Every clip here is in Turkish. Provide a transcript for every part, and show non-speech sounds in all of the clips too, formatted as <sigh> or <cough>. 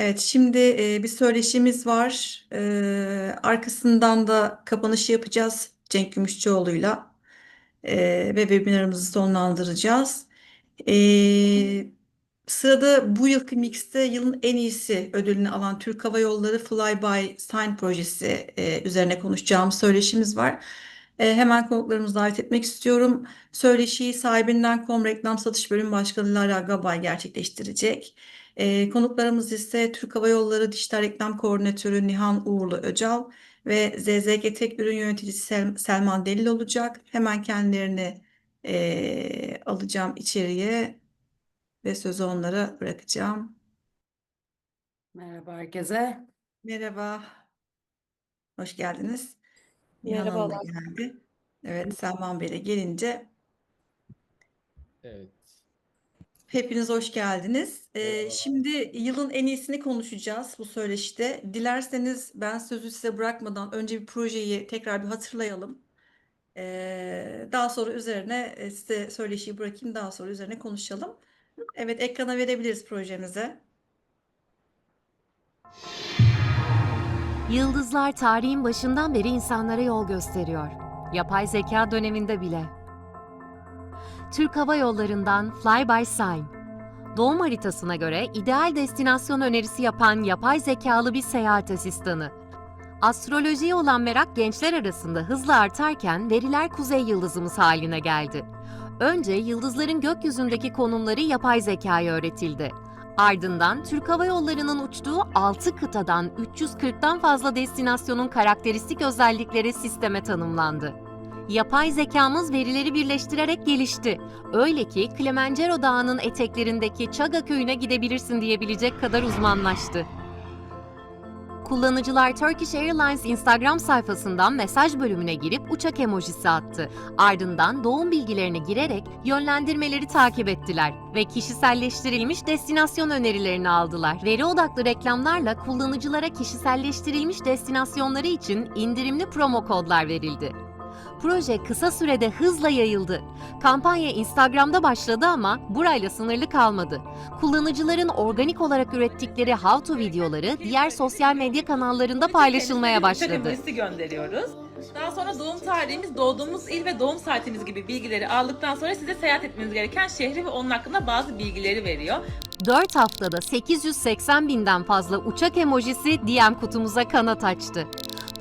Evet, şimdi e, bir söyleşimiz var. E, arkasından da kapanışı yapacağız Cenk Gümüşçüoğlu'yla E, ve webinarımızı sonlandıracağız. E, sırada bu yılki Mix'te yılın en iyisi ödülünü alan Türk Hava Yolları Flyby Sign projesi üzerine konuşacağımız söyleşimiz var. Hemen konuklarımızı davet etmek istiyorum. Söyleşiyi sahibinden.com reklam satış bölüm başkanı Lara Gabay gerçekleştirecek. E, konuklarımız ise Türk Hava Yolları Dijital Reklam Koordinatörü Nihan Uğurlu Öcal ve ZZG Tek Ürün Yöneticisi Sel- Selman Delil olacak. Hemen kendilerini e, alacağım içeriye ve sözü onlara bırakacağım. Merhaba herkese. Merhaba, hoş geldiniz. Merhabalar. geldi. Evet, Selman Bey de gelince Evet. Hepiniz hoş geldiniz. Ee, şimdi yılın en iyisini konuşacağız bu söyleşide. Dilerseniz ben sözü size bırakmadan önce bir projeyi tekrar bir hatırlayalım. Ee, daha sonra üzerine e, size söyleşiyi bırakayım, daha sonra üzerine konuşalım. Evet, ekrana verebiliriz projemizi. Yıldızlar tarihin başından beri insanlara yol gösteriyor. Yapay zeka döneminde bile. Türk Hava Yolları'ndan Fly by Sign. Doğum haritasına göre ideal destinasyon önerisi yapan yapay zekalı bir seyahat asistanı. Astrolojiye olan merak gençler arasında hızla artarken veriler kuzey yıldızımız haline geldi. Önce yıldızların gökyüzündeki konumları yapay zekaya öğretildi. Ardından Türk Hava Yolları'nın uçtuğu 6 kıtadan 340'tan fazla destinasyonun karakteristik özellikleri sisteme tanımlandı. Yapay zekamız verileri birleştirerek gelişti. Öyle ki Kilimanjaro Dağı'nın eteklerindeki Chaga köyüne gidebilirsin diyebilecek kadar uzmanlaştı. Kullanıcılar Turkish Airlines Instagram sayfasından mesaj bölümüne girip uçak emojisi attı. Ardından doğum bilgilerini girerek yönlendirmeleri takip ettiler ve kişiselleştirilmiş destinasyon önerilerini aldılar. Veri odaklı reklamlarla kullanıcılara kişiselleştirilmiş destinasyonları için indirimli promo kodlar verildi. Proje kısa sürede hızla yayıldı. Kampanya Instagram'da başladı ama burayla sınırlı kalmadı. Kullanıcıların organik olarak ürettikleri how to videoları diğer sosyal medya kanallarında paylaşılmaya başladı. gönderiyoruz. Daha sonra doğum tarihimiz, doğduğumuz il ve doğum saatimiz gibi bilgileri aldıktan sonra size seyahat etmeniz gereken şehri ve onun hakkında bazı bilgileri veriyor. 4 haftada 880 binden fazla uçak emojisi DM kutumuza kanat açtı.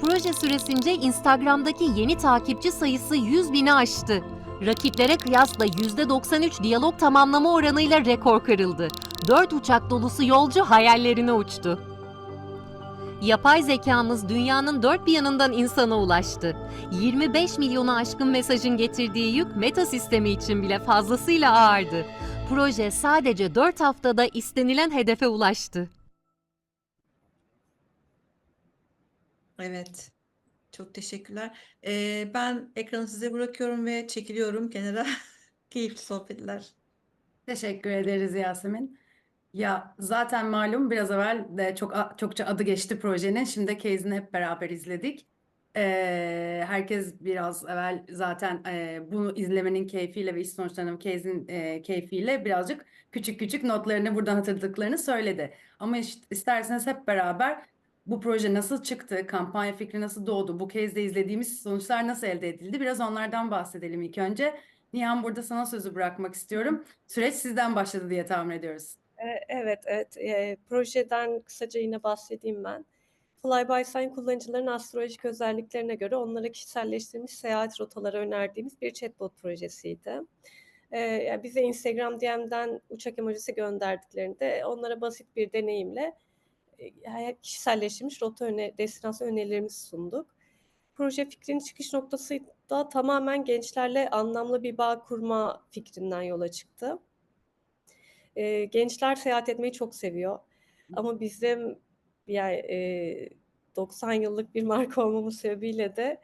Proje süresince Instagram'daki yeni takipçi sayısı 100 bini aştı. Rakiplere kıyasla %93 diyalog tamamlama oranıyla rekor kırıldı. 4 uçak dolusu yolcu hayallerine uçtu. Yapay zekamız dünyanın dört bir yanından insana ulaştı. 25 milyonu aşkın mesajın getirdiği yük meta sistemi için bile fazlasıyla ağırdı. Proje sadece 4 haftada istenilen hedefe ulaştı. Evet, çok teşekkürler. Ee, ben ekranı size bırakıyorum ve çekiliyorum kenara. <laughs> Keyifli sohbetler. Teşekkür ederiz Yasemin. Ya zaten malum biraz evvel de çok çokça adı geçti projenin. Şimdi case'ini hep beraber izledik. Ee, herkes biraz evvel zaten e, bunu izlemenin keyfiyle ve iş sonuçlarının case'in e, keyfiyle birazcık küçük küçük notlarını buradan hatırladıklarını söyledi. Ama işte, isterseniz hep beraber bu proje nasıl çıktı, kampanya fikri nasıl doğdu, bu case'de izlediğimiz sonuçlar nasıl elde edildi biraz onlardan bahsedelim ilk önce. Nihan burada sana sözü bırakmak istiyorum. Süreç sizden başladı diye tahmin ediyoruz. E, Evet, evet. E, projeden kısaca yine bahsedeyim ben. Flybysign kullanıcıların astrolojik özelliklerine göre onlara kişiselleştirilmiş seyahat rotaları önerdiğimiz bir chatbot projesiydi. E, yani bize Instagram DM'den uçak emojisi gönderdiklerinde onlara basit bir deneyimle kişiselleştirilmiş rota öne, destinasyon önerilerimizi sunduk. Proje fikrinin çıkış noktası da tamamen gençlerle anlamlı bir bağ kurma fikrinden yola çıktı. E, gençler seyahat etmeyi çok seviyor. Ama bizim yani e, 90 yıllık bir marka olmamız sebebiyle de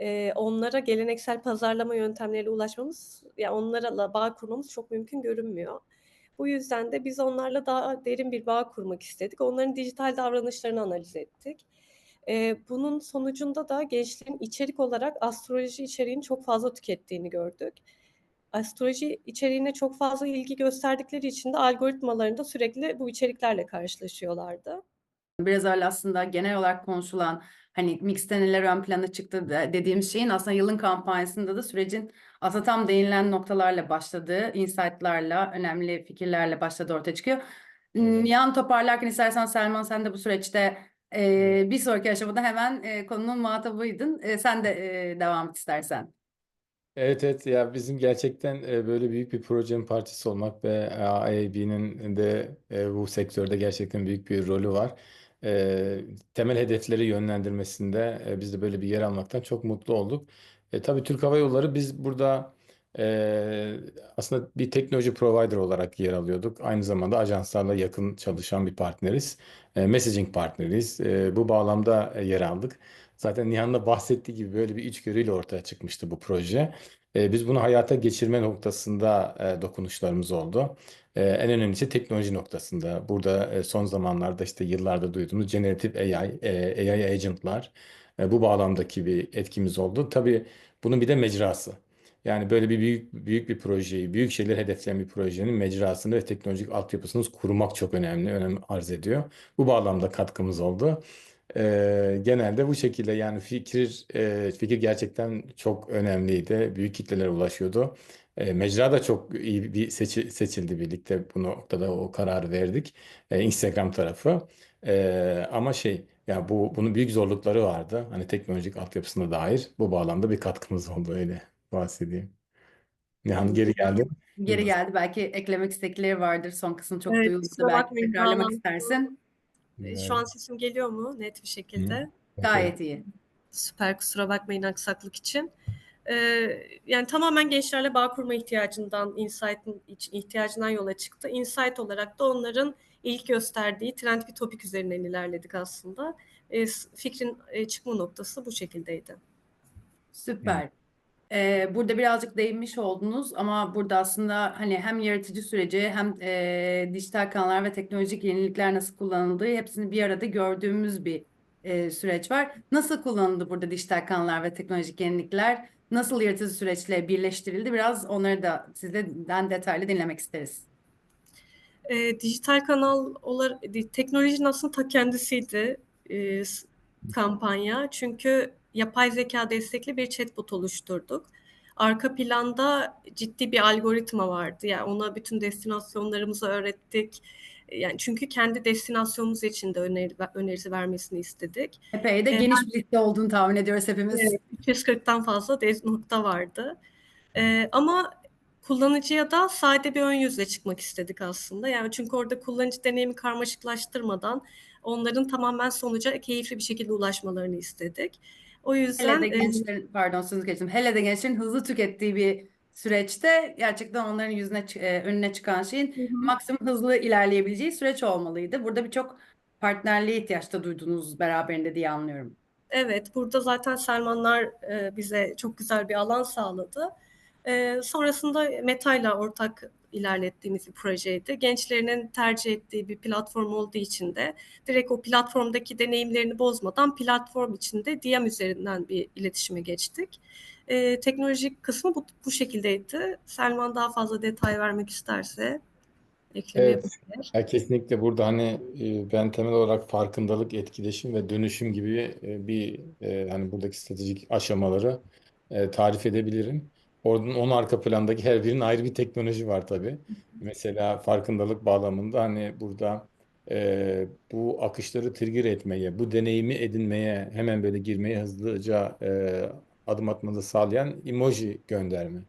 e, onlara geleneksel pazarlama yöntemleriyle ulaşmamız, yani onlarla bağ kurmamız çok mümkün görünmüyor. Bu yüzden de biz onlarla daha derin bir bağ kurmak istedik. Onların dijital davranışlarını analiz ettik. E, bunun sonucunda da gençlerin içerik olarak astroloji içeriğini çok fazla tükettiğini gördük. astroloji içeriğine çok fazla ilgi gösterdikleri için de algoritmalarında sürekli bu içeriklerle karşılaşıyorlardı. Biraz öyle aslında genel olarak konuşulan hani mixte neler ön plana çıktı de- dediğimiz şeyin aslında yılın kampanyasında da sürecin aslında tam değinilen noktalarla başladığı, insight'larla, önemli fikirlerle başladığı ortaya çıkıyor. Yan toparlarken istersen Selman sen de bu süreçte e, bir sonraki aşamada hemen e, konunun muhatabıydın. E, sen de e, devam et istersen. Evet evet ya bizim gerçekten e, böyle büyük bir projenin parçası olmak ve AAB'nin de e, bu sektörde gerçekten büyük bir rolü var. E, temel hedefleri yönlendirmesinde e, biz de böyle bir yer almaktan çok mutlu olduk. E, tabii Türk Hava Yolları biz burada e, aslında bir teknoloji provider olarak yer alıyorduk. Aynı zamanda ajanslarla yakın çalışan bir partneriz. E, messaging partneriyiz. E, bu bağlamda yer aldık. Zaten Nihan'ın da bahsettiği gibi böyle bir içgörüyle ortaya çıkmıştı bu proje. E, biz bunu hayata geçirme noktasında e, dokunuşlarımız oldu. E, en önemlisi teknoloji noktasında. Burada e, son zamanlarda işte yıllarda duyduğumuz generatif AI, e, AI agentlar e, bu bağlamdaki bir etkimiz oldu. Tabii bunun bir de mecrası. Yani böyle bir büyük büyük bir projeyi, büyük şeyler hedefleyen bir projenin mecrasını ve teknolojik altyapısını kurmak çok önemli, önem arz ediyor. Bu bağlamda katkımız oldu. Ee, genelde bu şekilde yani fikir e, fikir gerçekten çok önemliydi. Büyük kitlelere ulaşıyordu. E, mecra da çok iyi bir seçi- seçildi birlikte bu noktada o kararı verdik. E, Instagram tarafı. E, ama şey ya bu bunun büyük zorlukları vardı. Hani teknolojik altyapısına dair bu bağlamda bir katkımız <laughs> oldu öyle bahsedeyim. Nihan geri geldi. Geri geldi. Belki eklemek istekleri vardır. Son kısım çok Evet, duyuldu. kusura Belki bakmayın, tekrarlamak bağlantı- istersin. E, Şu an sesim geliyor mu net bir şekilde? Gayet iyi. Süper kusura bakmayın aksaklık için. Ee, yani tamamen gençlerle bağ kurma ihtiyacından, insight'ın ihtiyacından yola çıktı. Insight olarak da onların ilk gösterdiği trend bir topik üzerinden ilerledik aslında. Ee, fikrin e, çıkma noktası bu şekildeydi. Süper. Burada birazcık değinmiş oldunuz ama burada aslında hani hem yaratıcı süreci hem e, dijital kanallar ve teknolojik yenilikler nasıl kullanıldığı hepsini bir arada gördüğümüz bir e, süreç var. Nasıl kullanıldı burada dijital kanallar ve teknolojik yenilikler? Nasıl yaratıcı süreçle birleştirildi? Biraz onları da sizden detaylı dinlemek isteriz. Ee, dijital kanal olarak teknolojinin aslında ta kendisiydi e, kampanya. Çünkü yapay zeka destekli bir chatbot oluşturduk. Arka planda ciddi bir algoritma vardı. Yani ona bütün destinasyonlarımızı öğrettik. Yani çünkü kendi destinasyonumuz için de öneri, önerisi vermesini istedik. Epey de Ee, geniş bir liste olduğunu tahmin ediyoruz hepimiz. Evet, 240'tan fazla nokta vardı. Ee, ama kullanıcıya da sade bir ön yüzle çıkmak istedik aslında. Yani çünkü orada kullanıcı deneyimi karmaşıklaştırmadan onların tamamen sonuca keyifli bir şekilde ulaşmalarını istedik. O yüzden Hele de e, gençlerin, pardon sözünü kestim. Hele de gençlerin hızlı tükettiği bir süreçte gerçekten onların yüzüne e, önüne çıkan şeyin Hı hı. maksimum hızlı ilerleyebileceği süreç olmalıydı. Burada birçok partnerliğe ihtiyaç da duydunuz beraberinde diye anlıyorum. Evet, burada zaten Selmanlar e, bize çok güzel bir alan sağladı. Sonrasında Meta'yla ortak ilerlettiğimiz bir projeydi. Gençlerinin tercih ettiği bir platform olduğu için de direkt o platformdaki deneyimlerini bozmadan platform içinde DM üzerinden bir iletişime geçtik. E, teknolojik kısmı bu, bu şekildeydi. Selman daha fazla detay vermek isterse ekleme Evet. yapabilir. Ya kesinlikle burada hani e, ben temel olarak farkındalık, etkileşim ve dönüşüm gibi e, bir e, hani buradaki stratejik aşamaları tarif edebilirim. Oradan onun arka plandaki her birinin ayrı bir teknoloji var tabii. Mesela farkındalık bağlamında hani burada e, bu akışları trigger etmeye, bu deneyimi edinmeye, hemen böyle girmeye hızlıca e, adım atmanızı sağlayan emoji gönderme.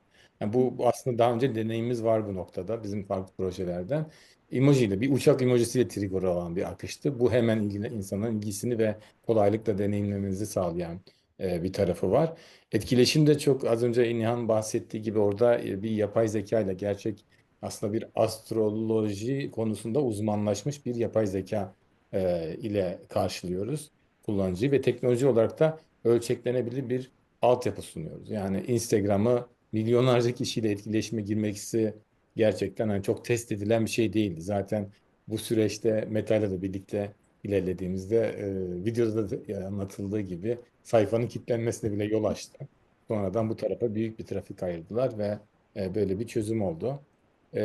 Yani bu, aslında daha önce deneyimimiz var bu noktada bizim farklı projelerden. Emojiyle bir uçak emojisiyle trigger olan bir akıştı. Bu hemen ilgili insanların ilgisini ve kolaylıkla deneyimlemenizi sağlayan e, bir tarafı var. Etkileşim de çok az önce Nihan bahsettiği gibi orada e, bir yapay zeka ile gerçek aslında bir astroloji konusunda uzmanlaşmış bir yapay zeka e, ile karşılıyoruz kullanıcıyı ve teknoloji olarak da ölçeklenebilir bir altyapı sunuyoruz. Yani Instagram'ı milyonlarca kişiyle etkileşime girmesi gerçekten hani çok test edilen bir şey değildi. Zaten bu süreçte Meta'yla da birlikte ilerlediğimizde e, videoda da anlatıldığı gibi sayfanın kilitlenmesine bile yol açtı. Sonradan bu tarafa büyük bir trafik ayırdılar ve e, böyle bir çözüm oldu. E,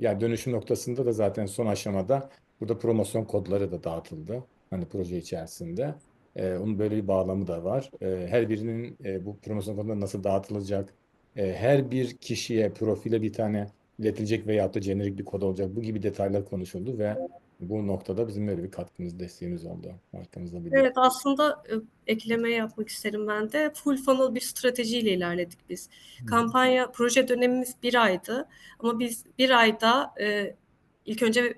yani dönüşüm noktasında da zaten son aşamada burada promosyon kodları da dağıtıldı. Hani proje içerisinde. E, onun böyle bir bağlamı da var. E, her birinin e, bu promosyon kodları nasıl dağıtılacak? E, her bir kişiye, profile bir tane iletilecek veyahut da jenerik bir kod olacak. Bu gibi detaylar konuşuldu ve bu noktada bizim böyle bir katkımız, desteğimiz oldu arkamızda birlikte. Evet aslında e, ekleme yapmak isterim ben de. Full funnel bir stratejiyle ilerledik biz. Kampanya, proje dönemimiz bir aydı ama biz bir ayda e, ilk önce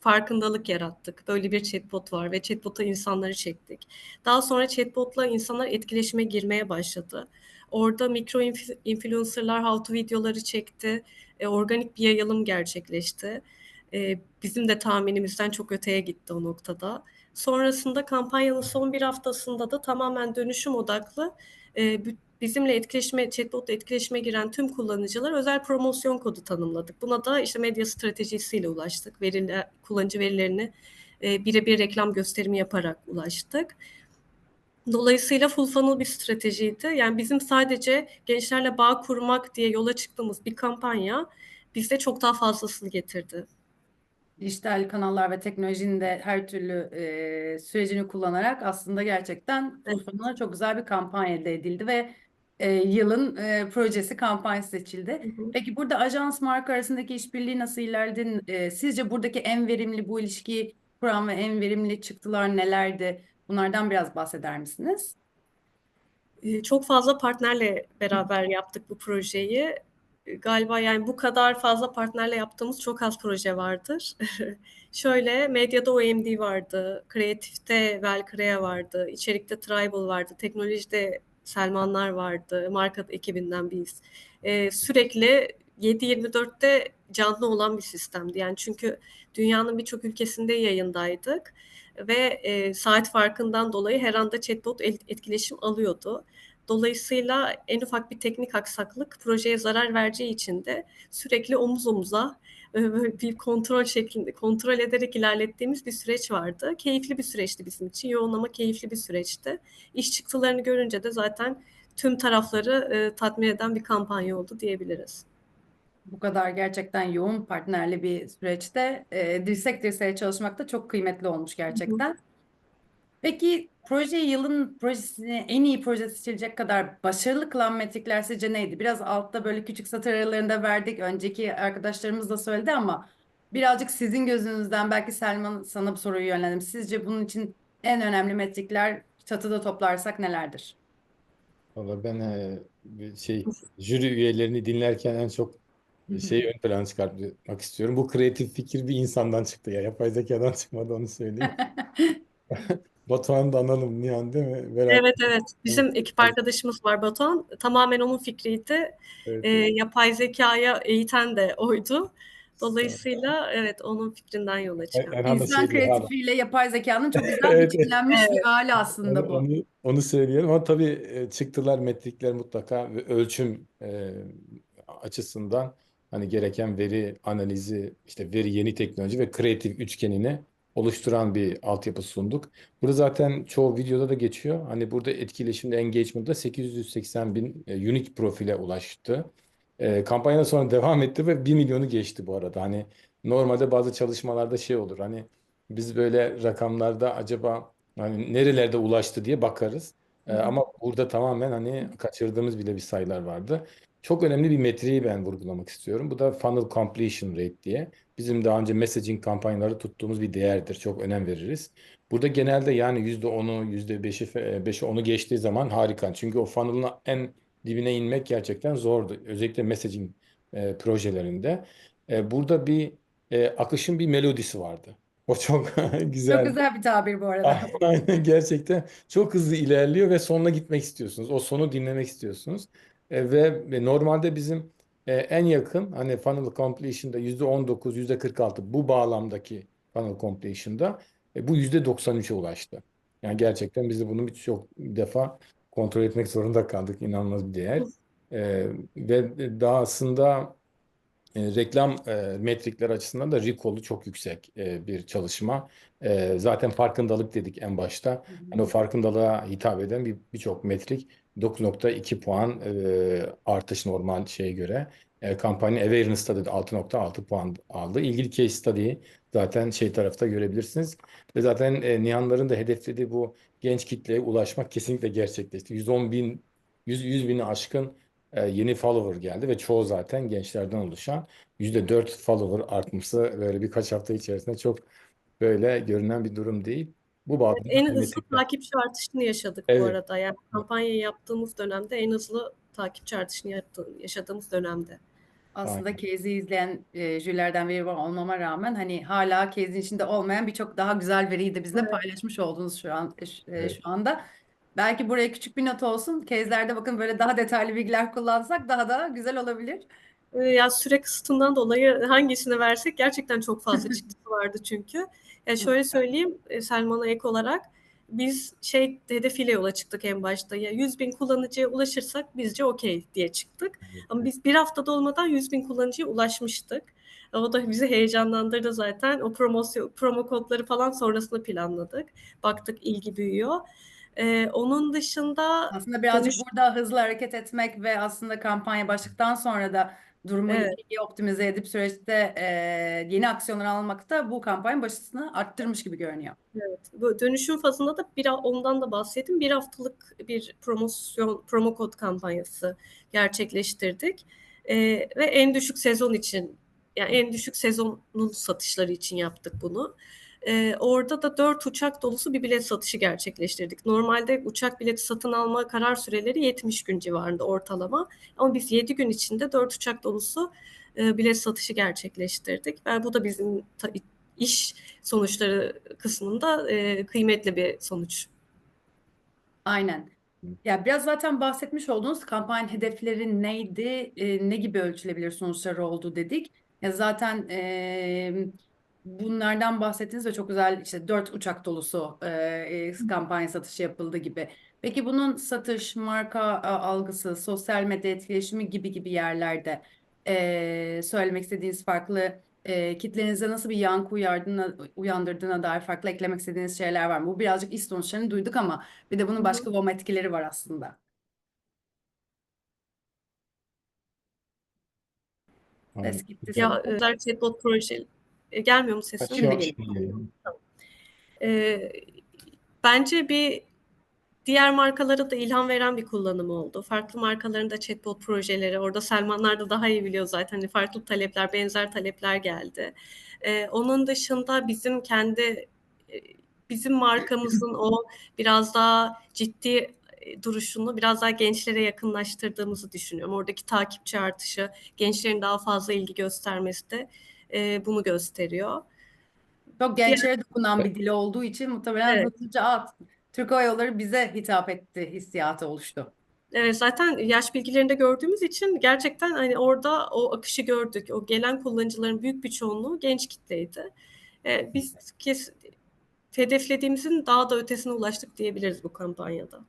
farkındalık yarattık. Böyle bir chatbot var ve chatbot'a insanları çektik. Daha sonra chatbot'la insanlar etkileşime girmeye başladı. Orada mikro inf- influencerlar how to videoları çekti. E, organik bir yayılım gerçekleşti. E, bizim de tahminimizden çok öteye gitti o noktada. Sonrasında kampanyanın son bir haftasında da tamamen dönüşüm odaklı e, bizimle etkileşime, chatbotla etkileşime giren tüm kullanıcılar özel promosyon kodu tanımladık. Buna da işte medya stratejisiyle ulaştık. Veriler, kullanıcı verilerini e, birebir reklam gösterimi yaparak ulaştık. Dolayısıyla full funnel bir stratejiydi. Yani bizim sadece gençlerle bağ kurmak diye yola çıktığımız bir kampanya bizde çok daha fazlasını getirdi. Dijital kanallar ve teknolojinin de her türlü e, sürecini kullanarak aslında gerçekten Evet. Çok güzel bir kampanya elde edildi ve e, yılın e, projesi kampanyası seçildi. Hı hı. Peki burada ajans marka arasındaki işbirliği nasıl ilerledi? E, sizce buradaki en verimli bu ilişkiyi kuran ve en verimli çıktılar nelerdi? Bunlardan biraz bahseder misiniz? Ee, Çok fazla partnerle beraber yaptık bu projeyi. Galiba yani bu kadar fazla partnerle yaptığımız çok az proje vardır. <laughs> Şöyle medyada OMD vardı, kreatifte Velcrea vardı, içerikte Tribal vardı, teknolojide Selmanlar vardı, marka ekibinden biz. Ee, sürekli 7-24'te canlı olan bir sistemdi. Yani çünkü dünyanın birçok ülkesinde yayındaydık ve e, saat farkından dolayı her anda chatbot etkileşim alıyordu. Dolayısıyla en ufak bir teknik aksaklık projeye zarar vereceği için de sürekli omuz omuza e, bir kontrol şeklinde kontrol ederek ilerlettiğimiz bir süreç vardı. Keyifli bir süreçti bizim için. Yoğun ama keyifli bir süreçti. İş çıktılarını görünce de zaten tüm tarafları e, tatmin eden bir kampanya oldu diyebiliriz. Bu kadar gerçekten yoğun partnerli bir süreçte e, dirsek dirseğe çalışmak da çok kıymetli olmuş gerçekten. Peki proje yılın projesini en iyi proje seçilecek kadar başarılı kılan metrikler sizce neydi? Biraz altta böyle küçük satır aralarında verdik. Önceki arkadaşlarımız da söyledi ama birazcık sizin gözünüzden belki Selman sana bu soruyu yönlendim. Sizce bunun için en önemli metrikler çatıda toplarsak nelerdir? Valla ben e, şey jüri üyelerini dinlerken en çok şeyi ön plana çıkartmak istiyorum. Bu kreatif fikir bir insandan çıktı ya. Yapay zekadan çıkmadı onu söyleyeyim. <laughs> Batuhan da analım Nihan değil mi? Beraber- Evet evet. Bizim ekip arkadaşımız var Batuhan. Tamamen onun fikriydi. Evet, E, yapay zekaya eğiten de oydu. Dolayısıyla evet onun fikrinden yola çıkan. İnsan şey kreatifliğiyle yapay zekanın çok güzel <laughs> Evet, evet. biçimlenmiş bir Evet. hali aslında Onu, bu. onu, onu söyleyelim ama tabii e, çıktılar, metrikler mutlaka ve ölçüm e, açısından hani gereken veri analizi, işte veri yeni teknoloji ve kreatif üçgenini oluşturan bir altyapı sunduk. Burada zaten çoğu videoda da geçiyor. Hani burada etkileşimde, engagement'da 880 bin e, unique profile ulaştı. E, kampanyadan sonra <laughs> devam etti ve 1 milyonu geçti bu arada. Hani normalde bazı çalışmalarda şey olur. Hani biz böyle rakamlarda acaba hani nerelerde ulaştı diye bakarız. Hı. ama burada tamamen hani kaçırdığımız bile bir sayılar vardı. Çok önemli bir metriği ben vurgulamak istiyorum. Bu da funnel completion rate diye. Bizim daha önce messaging kampanyaları tuttuğumuz bir değerdir. Çok önem veririz. Burada genelde yani %10'u, %5'i, fe- 5'i 10'u geçtiği zaman harika. Çünkü o funnel'ın en dibine inmek gerçekten zordu. Özellikle messaging e, projelerinde. E, burada bir e, akışın bir melodisi vardı. O çok <laughs> Çok güzel. güzel bir tabir bu arada. Aynen gerçekten çok hızlı ilerliyor ve sonuna gitmek istiyorsunuz. O sonu dinlemek istiyorsunuz. E, ve, ve normalde bizim e, en yakın hani funnel completion'da %19, %46 bu bağlamdaki funnel completion'da e, bu %93'e ulaştı. Yani gerçekten biz de bunu birçok defa kontrol etmek zorunda kaldık. İnanılmaz bir değer. E, ve daha aslında e, reklam e, metrikler açısından da recall'u çok yüksek e, bir çalışma. E, zaten farkındalık dedik en başta. Hani o farkındalığa hitap eden bir birçok metrik 9.2 puan e, artış normal şeye göre. E, kampanya Awareness Study'de 6.6 puan aldı. İlgili case study'yi zaten şey tarafta görebilirsiniz. Ve zaten e, Nihanların da hedeflediği bu genç kitleye ulaşmak kesinlikle gerçekleşti. 110 bin, 100, 100 bini aşkın yeni follower geldi ve çoğu zaten gençlerden oluşan %4 follower artması böyle birkaç hafta içerisinde çok böyle görünen bir durum değil. Bu bağlamda En hızlı tekrar- takipçi artışını yaşadık Evet. bu arada. Yani kampanyayı yaptığımız dönemde en hızlı takipçi artışını yaşadığımız dönemde. Aslında. Case'i izleyen e, jürilerden biri olmama rağmen hani hala Case'in içinde olmayan birçok daha güzel veriyi de bizle Evet. paylaşmış oldunuz şu an e, e, Evet. şu anda. Belki buraya küçük bir not olsun. Case'lerde bakın böyle daha detaylı bilgiler kullansak daha da güzel olabilir. Ee, Ya süre kısıtından dolayı hangisini versek gerçekten çok fazla <laughs> çıktısı vardı çünkü. Ya şöyle söyleyeyim e, Selman'a ek olarak biz şey hedefiyle yola çıktık en başta. Ya 100 bin kullanıcıya ulaşırsak bizce okey diye çıktık. Ama biz bir haftada olmadan 100 bin kullanıcıya ulaşmıştık. O da bizi heyecanlandırdı zaten. O promosyon, promo kodları falan sonrasında planladık. Baktık ilgi büyüyor. Ee, onun dışında Aslında birazcık Dönüş- burada hızlı hareket etmek ve aslında kampanya başladıktan sonra da durumu Evet. iyi optimize edip süreçte e, yeni aksiyonlar almak da bu kampanyanın başarısını arttırmış gibi görünüyor. Evet, bu dönüşüm fazında da bir ondan da bahsettim. Bir haftalık bir promosyon, promo kod kampanyası gerçekleştirdik. Ee, ve en düşük sezon için, yani en düşük sezonun satışları için yaptık bunu. Ee, orada da 4 uçak dolusu bir bilet satışı gerçekleştirdik. Normalde uçak bileti satın alma karar süreleri 70 gün civarında ortalama. Ama biz 7 gün içinde 4 uçak dolusu e, bilet satışı gerçekleştirdik. Ve bu da bizim ta- iş sonuçları kısmında e, kıymetli bir sonuç. Aynen. Ya biraz zaten bahsetmiş olduğunuz kampanyanın hedefleri neydi, e, ne gibi ölçülebilir sonuçları oldu dedik. Ya zaten e, bunlardan bahsettiniz ve çok güzel işte dört uçak dolusu e, kampanya satışı yapıldı gibi. Peki bunun satış, marka a, algısı, sosyal medya etkileşimi gibi gibi yerlerde e, söylemek istediğiniz farklı e, kitlenize nasıl bir yankı uyardığına, uyandırdığına dair farklı eklemek istediğiniz şeyler var mı? Bu birazcık iş sonuçlarını duyduk ama bir de bunun başka WOM etkileri var aslında. Ses gitti Ya özel chatbot proje e, gelmiyor mu sesim? Şimdi E, bence bir diğer markalara da ilham veren bir kullanım oldu. Farklı markaların da chatbot projeleri, orada Selmanlar da daha iyi biliyor zaten. Hani farklı talepler, benzer talepler geldi. E, onun dışında bizim kendi e, bizim markamızın o biraz daha ciddi e, duruşunu biraz daha gençlere yakınlaştırdığımızı düşünüyorum. Oradaki takipçi artışı, gençlerin daha fazla ilgi göstermesi de e, bunu gösteriyor. Çok gençlere dokunan bir dil olduğu için muhtemelen Evet. hızlıca at. Türk Hava Yolları bize hitap etti hissiyatı oluştu. Evet, zaten yaş bilgilerinde gördüğümüz için gerçekten hani orada o akışı gördük. O gelen kullanıcıların büyük bir çoğunluğu genç kitleydi. E, biz kes, hedeflediğimizin daha da ötesine ulaştık diyebiliriz bu kampanyada.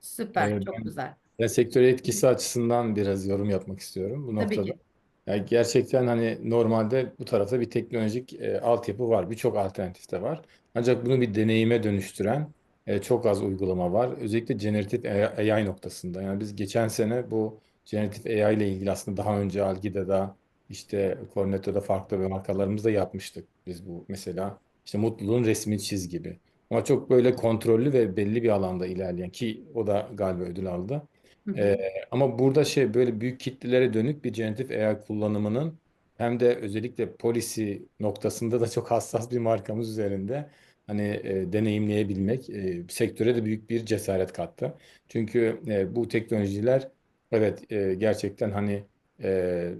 Süper, Evet, çok ben- güzel. Ya sektöre etkisi açısından biraz yorum yapmak istiyorum bu Tabii noktada. ki. Yani gerçekten hani normalde bu tarafta bir teknolojik e, altyapı var. Birçok alternatif de var. Ancak bunu bir deneyime dönüştüren e, çok az uygulama var. Özellikle generatif AI noktasında. Yani biz geçen sene bu generatif AI ile ilgili aslında daha önce Algida'da işte Cornetto'da farklı bir markalarımızda yapmıştık. Biz bu mesela işte mutluluğun resmini çiz gibi. Ama çok böyle kontrollü ve belli bir alanda ilerleyen ki o da galiba ödül aldı. Hı hı. Ee, ama burada şey böyle büyük kitlelere dönük bir generatif AI kullanımının hem de özellikle policy noktasında da çok hassas bir markamız üzerinde hani e, deneyimleyebilmek e, sektöre de büyük bir cesaret kattı. Çünkü e, bu teknolojiler evet e, gerçekten hani e,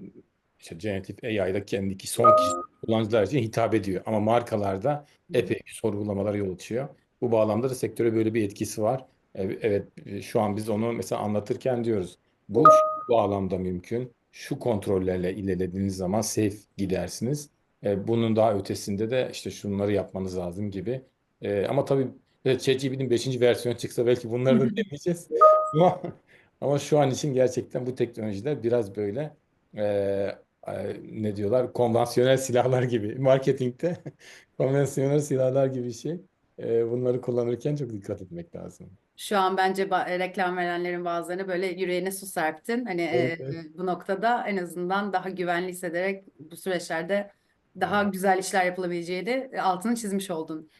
işte generatif AI'da kendiki son kişi kullanıcılar için hitap ediyor ama markalarda epey sorgulamalar yol açıyor. Bu bağlamda da sektöre böyle bir etkisi var. Evet, e, şu an biz onu mesela anlatırken diyoruz. Bu şu bağlamda mümkün. Şu kontrollerle ilerlediğiniz zaman safe gidersiniz. E, bunun daha ötesinde de işte şunları yapmanız lazım gibi. E, ama tabii ChatGPT'nin 5. versiyonu çıksa belki bunları da deneyeceğiz. <laughs> Ama, ama şu an için gerçekten bu teknolojiler biraz böyle e, e, ne diyorlar? Konvansiyonel silahlar gibi. <laughs> Marketingte <laughs> konvansiyonel silahlar gibi bir şey. E, bunları kullanırken çok dikkat etmek lazım. Şu an bence ba- reklam verenlerin bazılarına böyle yüreğine su serptin. Hani Evet, e, evet. bu noktada en azından daha güvenli hissederek bu süreçlerde daha güzel işler yapılabileceğini e, altını çizmiş oldun.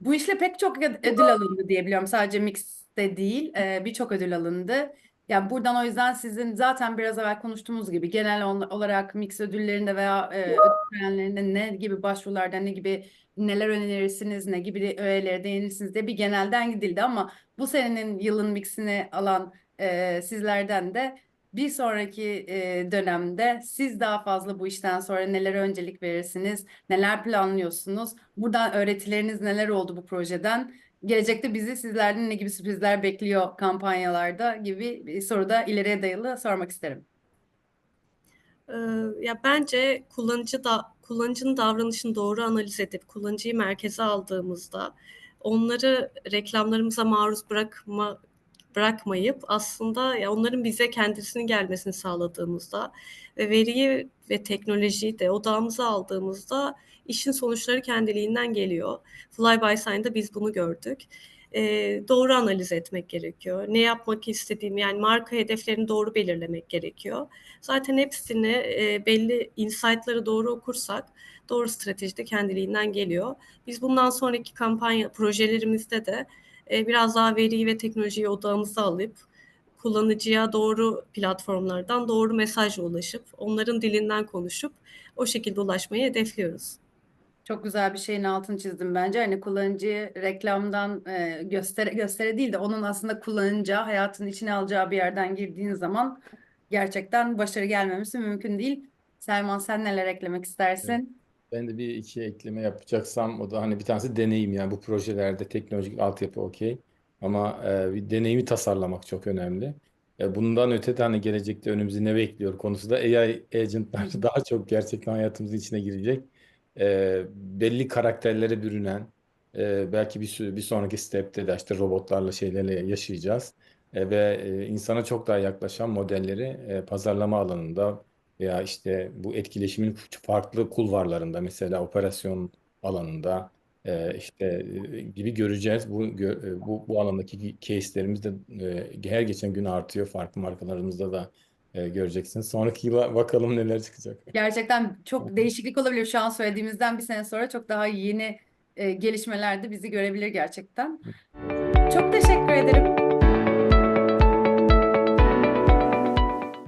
Bu işle pek çok öd- ödül alındı diye biliyorum. Sadece Mix'te değil, e, birçok ödül alındı. Yani buradan o yüzden sizin zaten biraz evvel konuştuğumuz gibi genel ol- olarak Mix ödüllerinde veya e, ödül törenlerinde ne gibi başvurularda ne gibi neler önerirsiniz, ne gibi öğelere değinirsiniz diye bir genelden gidildi ama bu senenin yılın Mix'ini alan e, sizlerden de bir sonraki e, dönemde siz daha fazla bu işten sonra nelere öncelik verirsiniz, neler planlıyorsunuz? Buradan öğretileriniz neler oldu bu projeden? Gelecekte bizi sizlerden ne gibi sürprizler bekliyor kampanyalarda gibi bir soru da ileriye dayalı sormak isterim. Ee, Ya bence kullanıcı da kullanıcının davranışını doğru analiz edip kullanıcıyı merkeze aldığımızda onları reklamlarımıza maruz bırakma bırakmayıp aslında ya onların bize kendisinin gelmesini sağladığımızda ve veriyi ve teknolojiyi de odağımıza aldığımızda işin sonuçları kendiliğinden geliyor. Fly by Sign'da biz bunu gördük. Ee, doğru analiz etmek gerekiyor. Ne yapmak istediğim yani marka hedeflerini doğru belirlemek gerekiyor. Zaten hepsini e, belli insight'ları doğru okursak doğru strateji de kendiliğinden geliyor. Biz bundan sonraki kampanya projelerimizde de e, biraz daha veriyi ve teknolojiyi odağımıza alıp kullanıcıya doğru platformlardan doğru mesajla ulaşıp onların dilinden konuşup o şekilde ulaşmayı hedefliyoruz. Çok güzel bir şeyin altını çizdim bence. Hani kullanıcıyı reklamdan e, göstere göstere değil de onun aslında kullanacağı, hayatın içine alacağı bir yerden girdiğin zaman gerçekten başarı gelmemesi mümkün değil. Selman sen neler eklemek istersin? Ben de bir iki ekleme yapacaksam o da hani bir tanesi deneyim yani bu projelerde teknolojik altyapı okey ama e, bir deneyimi tasarlamak çok önemli. E, bundan öte de hani gelecekte önümüzü ne bekliyor konusu da AI agentlar <laughs> daha çok gerçekten hayatımızın içine girecek. E, belli karakterlere bürünen e, belki bir bir sonraki step'te de işte robotlarla şeylerle yaşayacağız. E, ve e, insana çok daha yaklaşan modelleri e, pazarlama alanında veya işte bu etkileşimin farklı kulvarlarında mesela operasyon alanında e, işte e, gibi göreceğiz. Bu gö- e, bu bu alandaki case'lerimiz de e, her geçen gün artıyor. Farklı markalarımızda da e, göreceksiniz. Sonraki yıla bakalım neler çıkacak. Gerçekten çok değişiklik olabilir. Şu an söylediğimizden bir sene sonra çok daha yeni e, gelişmelerde bizi görebilir gerçekten. Çok teşekkür ederim.